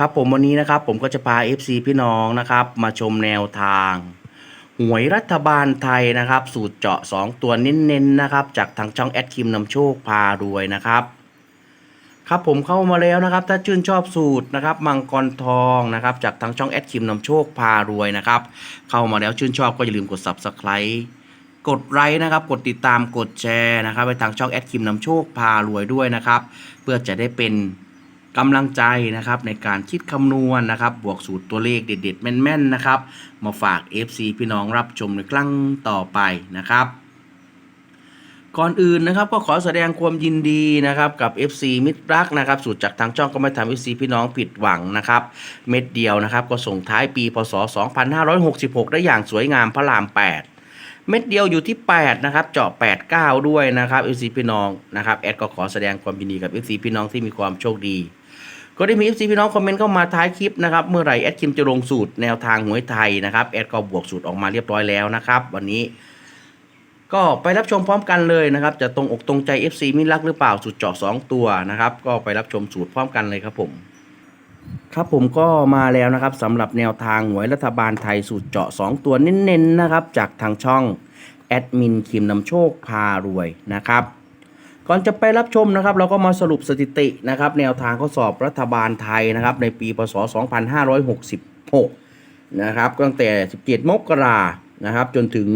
ครับผมวันนี้นะครับผมก็จะพา FC พี่น้องนะครับมาชมแนวทาง หวยรัฐบาลไทยนะครับ สูตรเจาะ 2 ตัวเน้นๆนะครับ จากทางช่องแอดคิมนำโชคพารวยนะครับ ครับผมเข้ามาแล้วนะครับ ถ้าชื่นชอบสูตรนะครับมังกรทองนะครับ จากทางช่องแอดคิมนำโชคพารวยนะครับ เข้ามาแล้วชื่นชอบก็อย่าลืมกด Subscribe กดไลค์นะครับ กดติดตามกดแชร์นะครับ ไปทางช่องแอดคิมนำโชคพารวยด้วยนะครับ เพื่อจะได้เป็น กำลังใจนะครับในการคิดคำนวณนะครับ บวกสูตรตัวเลขเด็ด ๆ แม่นๆนะครับ มาฝาก FC พี่น้องรับชมในครั้งต่อไปนะครับก่อนอื่นนะครับก็ขอแสดงความยินดีนะครับกับ FC มิตรรักนะครับสูตรจากทางช่องก็ไม่ทำ FC พี่น้องผิดหวังนะครับ เม็ดเดียวนะครับ ก็ส่งท้ายปีพศ 2566 ได้อย่างสวยงามพระราม 8 เม็ดเดียวอยู่ที่ 8 นะครับ เจาะ 8 9 ด้วยนะครับ FC พี่น้องนะครับแอดก็ขอแสดงความยินดีกับ FC พี่น้องที่มีความโชคดี ก็ได้มี FC พี่น้องคอมเมนต์เข้ามาท้ายคลิปนะครับ เมื่อไหร่แอดคิมจะลงสูตรแนวทางหวยไทยนะครับแอดก็บวกสูตรออกมาเรียบร้อยแล้วนะครับ วันนี้ ก็ไปรับชมพร้อมกันเลยนะครับ จะตรงอกตรงใจ FC มิตรรักหรือเปล่าสูตรเจาะ2ตัวนะครับ ก็ไปรับชมสูตรพร้อมกันเลยครับผม ครับผมก็มาแล้วนะครับสำหรับแนวทางหวยรัฐบาลไทยสูตรเจาะ 2 ตัวเน้นๆนะครับ จากทางช่องแอดมินคิมนำโชคพารวยนะครับ ก่อนจะไปรับชมนะครับ เราก็มาสรุปสถิตินะครับ แนวทางข้อสอบรัฐบาลไทยนะครับ ในปีพศ 2566 นะครับ ตั้งแต่ 17 มกรานะครับ จนถึง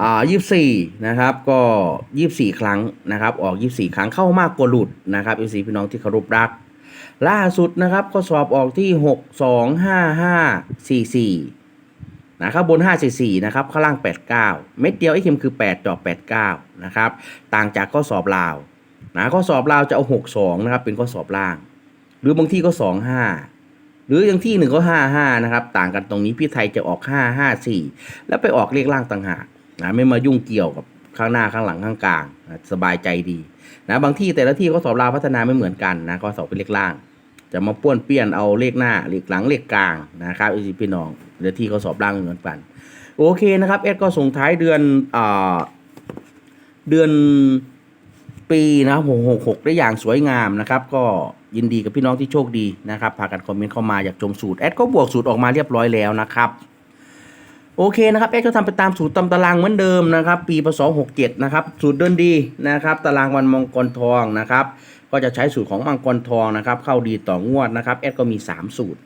อ่ายี่สี่นะครับ ก็ยี่สี่ครั้งนะครับ ออกยี่สี่ครั้งเข้ามากกว่าหลุดนะครับยี่สี่พี่น้องที่เคารพรัก ล่าสุดนะครับก็สอบออกที่หกสองห้าห้าสี่สี่ นะครับบนห้าสี่สี่นะครับ ข้างล่างแปดเม็ดเดียวไอ้เข็มคือแปดจอบแปดเก้านะครับ ต่างจากข้อสอบลาวนะข้อสอบลาวจะเอาหกสองนะครับ เป็นข้อสอบล่าง หรือบางที่ก็สองห้าหรืออย่างที่หนึ่งก็ห้าห้านะครับ ต่างกันตรงนี้พี่ไทยจะออกห้าห้าสี่แล้วไปออกเลขล่างต่างหากนะไม่มายุ่งเกี่ยวกับข้างหน้าข้างหลังข้างกลางนะสบายใจดีนะบางที่แต่ละที่ก็สอบราวพัฒนาไม่เหมือนกันนะก็สอบเป็นเลขล่าง จะมาป้วนเปี้ยนเอาเลขหน้าเลขหลังเลขกลางนะครับอีพี่น้องเดี๋ยวที่เขาสอบล่างเหมือนกันโอเคนะครับเอสก็ส่งท้ายเดือนอ่าเดือนปีนะหกหกหกได้อย่างสวยงามนะครับ ก็ยินดีกับพี่น้องที่โชคดีนะครับพากันคอมเมนต์เข้ามาอยากชมสูตรแอดก็บวกสูตรออกมาเรียบร้อยแล้วนะครับโอเคนะครับเอ็กซ์ก็ทำไปตามสูตรตามตารางเหมือนเดิมนะครับ ปีพศ67นะครับสูตรเดินดีนะครับ ตารางวันมังกรทองนะครับ ก็จะใช้สูตรของมังกรทองนะครับ เข้าดีต่องวดนะครับเอ็กซ์ก็มี 3 สูตร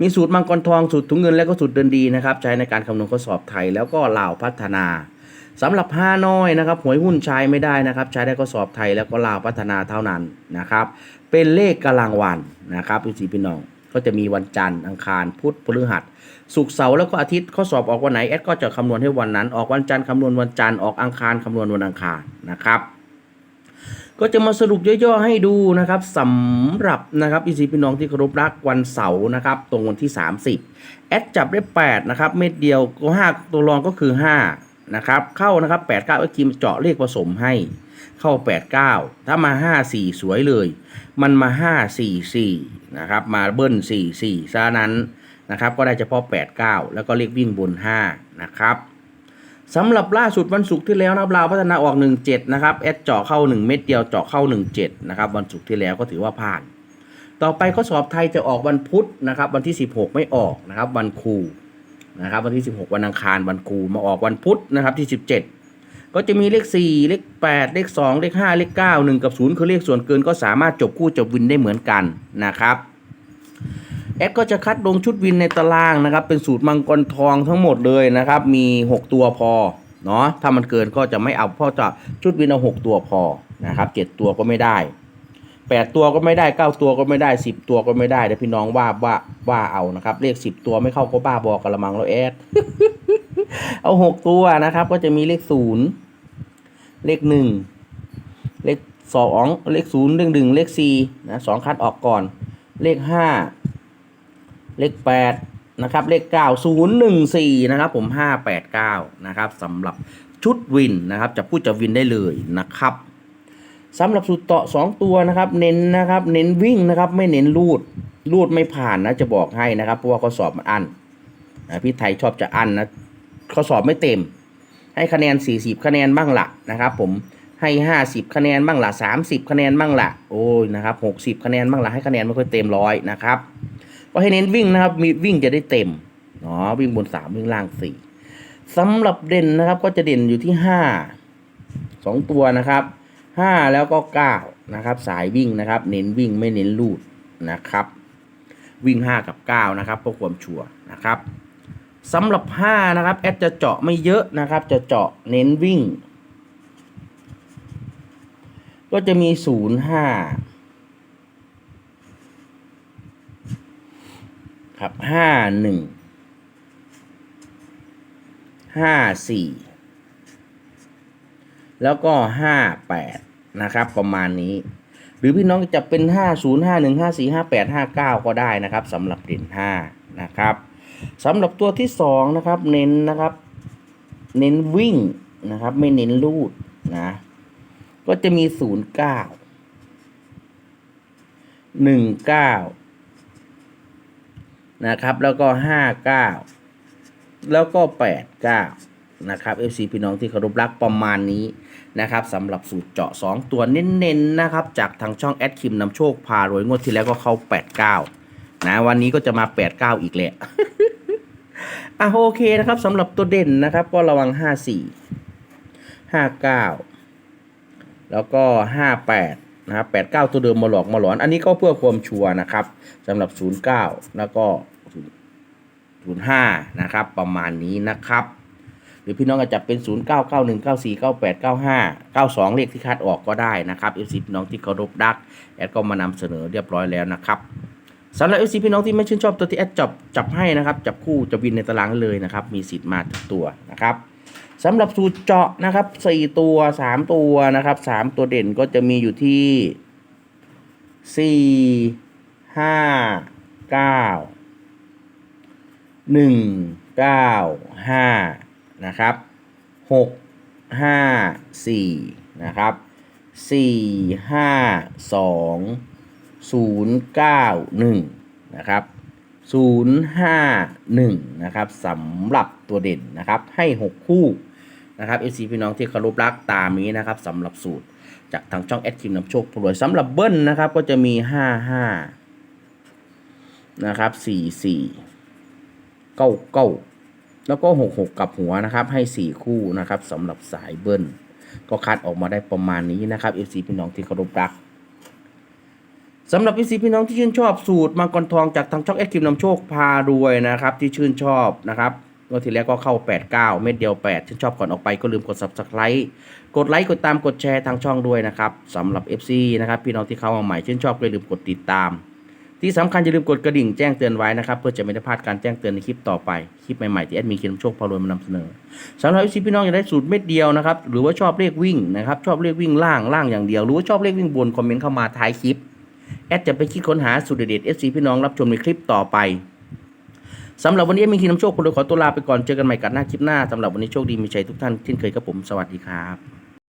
มีสูตรมังกรทองสูตรถุงเงินและก็สูตรเดินดีนะครับ ใช้ในการคำนวณข้อสอบไทยแล้วก็ลาวพัฒนาสำหรับห้าน้อยนะครับหวยหุ้นใช้ไม่ได้นะครับ ใช้ได้ข้อสอบไทยแล้วก็ลาวพัฒนาเท่านั้นนะครับ เป็นเลขกลังวันนะครับพี่สีพี่น้องก็จะมีวันจันทร์อังคารพุธพฤหัสศุกร์เสาร์แล้วก็อาทิตย์ข้อสอบออกวันไหนแอดก็จะคำนวณให้วันนั้น ออกวันจันทร์คำนวณวันจันทร์ออกอังคารคำนวณวันอังคารนะครับ ก็จะมาสรุปย่อๆให้ดูนะครับสำหรับนะครับพี่สีพี่น้องที่เคารพรักวันเสาร์นะครับตรงวันที่ 30 แอดจับได้ 8 นะครับ เม็ดเดียวก็ 5 ตัวรองก็คือ 5 นะครับ เข้านะครับ 8 9ไอ้ทีมเจาะเลขผสมให้เข้า 8 9 ถ้ามา 5 4 สวยเลย มันมา 5 4 4 นะครับ มาเบิ้ล 4 4 ซะนั้นนะครับ ก็ได้เฉพาะ 8 9 แล้วก็เลขวิ่งบน 5 นะครับ สำหรับล่าสุดวันศุกร์ที่แล้วนะครับลาวพัฒนาออก 17 นะครับแอดเจาะเข้า 1 เม็ดเดียวเจาะเข้า 17 นะครับวันศุกร์ที่แล้วก็ถือว่าผ่าน ต่อไปข้อสอบไทยจะออกวันพุธนะครับวันที่ 16 ไม่ออกนะครับวันครูนะครับวันที่ 16 วันอังคารวันครูมาออกวันพุธนะครับที่ 17 ก็จะมีเลข 4 เลข 8 เลข 2 เลข 5 เลข 9 1 กับ 0 คือเลขส่วนเกินก็สามารถจบคู่จบวินได้เหมือนกันนะครับ แอดก็จะคัดลงชุดวินในตารางนะครับ เป็นสูตรมังกรทองทั้งหมดเลยนะครับ มี 6 ตัวพอเนาะถ้ามันเกินก็จะไม่เอาเพราะจะชุดวินเอา6ตัวพอนะครับ7ตัวก็ไม่ได้8ตัวก็ไม่ได้9ตัวก็ไม่ได้10ตัวก็ไม่ได้เดี๋ยวพี่น้องว่าว่าว่าเอานะครับเลข10ตัวไม่เข้าก็บ้าบอกระมังแล้วแอดเอา6ตัวนะครับ ก็จะมีเลข0เลข1เลข2เลข0เลข1เลข4นะสองคัดออกก่อน เลขห้า เลขแปดนะครับเลขเก้าศูนย์หนึ่งสี่นะครับผมห้าแปดเก้านะครับสำหรับชุดวินนะครับจะพูดจะวินได้เลยนะครับสำหรับสูตรต่อสองตัวนะครับเน้นนะครับเน้นวิ่งนะครับไม่เน้นลูดลูดไม่ผ่านนะจะบอกให้นะครับเพราะว่าข้อสอบมันอันนะพี่ไทยชอบจะอันนะข้อสอบไม่เต็ม ให้คะแนน 40 คะแนนบ้างละนะครับ ผมให้ 50 คะแนนบ้างละ30 คะแนนบ้างละโอ้ยนะครับ60 คะแนนบ้างละให้คะแนนไม่ค่อยเต็มร้อยนะครับ ก็ให้เน้นวิ่งนะครับ มีวิ่งจะได้เต็มเนาะวิ่งบนสามวิ่งล่างสี่สำหรับเด่นนะครับ ก็จะเด่นอยู่ที่ห้าสองตัวนะครับห้าแล้วก็เก้านะครับ สายวิ่งนะครับ เน้นวิ่งไม่เน้นลูดนะครับ วิ่งห้ากับเก้านะครับเพื่อความชัวร์นะครับสำหรับห้านะครับแอดจะเจาะไม่เยอะนะครับ จะเจาะเน้นวิ่ง ก็จะมีศูนย์ห้า ครับห้าหนึ่งห้าสี่แล้วก็ห้าแปดนะครับ ประมาณนี้ หรือพี่น้องจะเป็นห้าศูนย์ห้าหนึ่งห้าสี่ห้าแปดห้าเก้าก็ได้นะครับสำหรับเด่นห้านะครับสำหรับตัวที่สองนะครับ เน้นนะครับ เน้นวิ่งนะครับ ไม่เน้นลูดนะ ก็จะมีศูนย์เก้าหนึ่งเก้า นะครับ แล้วก็ห้าเก้าแล้วก็แปดเก้านะครับ FC พี่น้องที่เคารพรักประมาณนี้นะครับสำหรับสูตรเจาะ 2 ตัวเน้นๆนะครับ จากทางช่องแอดคิมนำโชคพารวยงวดที่แล้วก็เข้า 89 นะ วันนี้ก็จะมา 89 อีกแหละอะโอเคนะครับสำหรับตัวเด่นนะครับ ก็ระวัง 54 59 แล้วก็ 58 นะครับ89ตัวเดิมมาหลอกมาหลอน อันนี้ก็เพื่อความชัวร์นะครับสำหรับ09แล้วก็05นย์ห้านะครับ ประมาณนี้นะครับ หรือพี่น้องอาจจะเป็น 09 91 94 98 95 92 เลขที่คาดออกก็ได้นะครับ FC พี่น้องที่เคารพรักแอดก็มานำเสนอเรียบร้อยแล้วนะครับสำหรับ FC พี่น้องที่ไม่ชื่นชอบตัวที่แอดจับจับให้นะครับ จับคู่จะวินในตารางเลยนะครับ มีสิทธิ์มาทุกตัวนะครับ สำหรับสูตรเจาะนะครับ 4 ตัว 3 ตัวนะครับ 3 ตัวเด่นก็จะมีอยู่ที่ 4 5 9หนึ่งเก้าห้านะครับหกห้าสี่นะครับสี่ห้าสองศูนย์เก้าหนึ่งนะครับ ศูนย์ห้าหนึ่งนะครับสำหรับตัวเด่นนะครับให้หกคู่นะครับเอซีพี่น้องที่เคารพรักตามนี้นะครับสำหรับสูตรจากทางช่องแอดคิมนำโชคพลวยสำหรับเบิ้ลนะครับก็จะมีห้าห้านะครับสี่สี่เก้าเก้าแล้วก็หกหกกับหัวนะครับให้สี่คู่นะครับสำหรับสายเบิ้ลก็คัดออกมาได้ประมาณนี้นะครับ FC พี่น้องที่เคารพรัก สำหรับ FC พี่น้องที่ชื่นชอบสูตรมังกรทองจากทางช่องแอคทีฟนำโชคพารวยนะครับ ที่ชื่นชอบนะครับงวดที่แล้วก็เข้า 89 เม็ดเดียว 8 ชื่นชอบก่อนออกไปก็ลืมกด subscribe กดไลค์กดตามกดแชร์ทางช่องด้วยนะครับสำหรับ FC นะครับพี่น้องที่เข้ามาใหม่ชื่นชอบก็อย่าลืมกดติดตาม ที่สำคัญอย่าลืมกดกระดิ่งแจ้งเตือนไว้นะครับเพื่อจะไม่ได้พลาดการแจ้งเตือนในคลิปต่อไปคลิปใหม่ๆที่แอดมีเคียนโชคพารวยมานำเสนอสำหรับวิพี่น้องอยากได้สูตรเม็ดเดียวนะครับหรือว่าชอบเลขวิ่งนะครับชอบเลขวิ่งล่างล่างอย่างเดียวหรือว่าชอบเลขวิ่งบนคอมเมนต์เข้ามาท้ายคลิป แอดจะไปคิดค้นหาสุดเด็ดเอฟซีพี่น้องรับชมในคลิปต่อไปสำหรับวันนี้มีคีน้ำโชคพารวยขอตัวลาไปก่อนเจอกันใหม่กันหน้าคลิปหน้าสำหรับวันนี้โชคดีมีชัยทุกท่านเช่นเคยครับผมสวัสดีครับ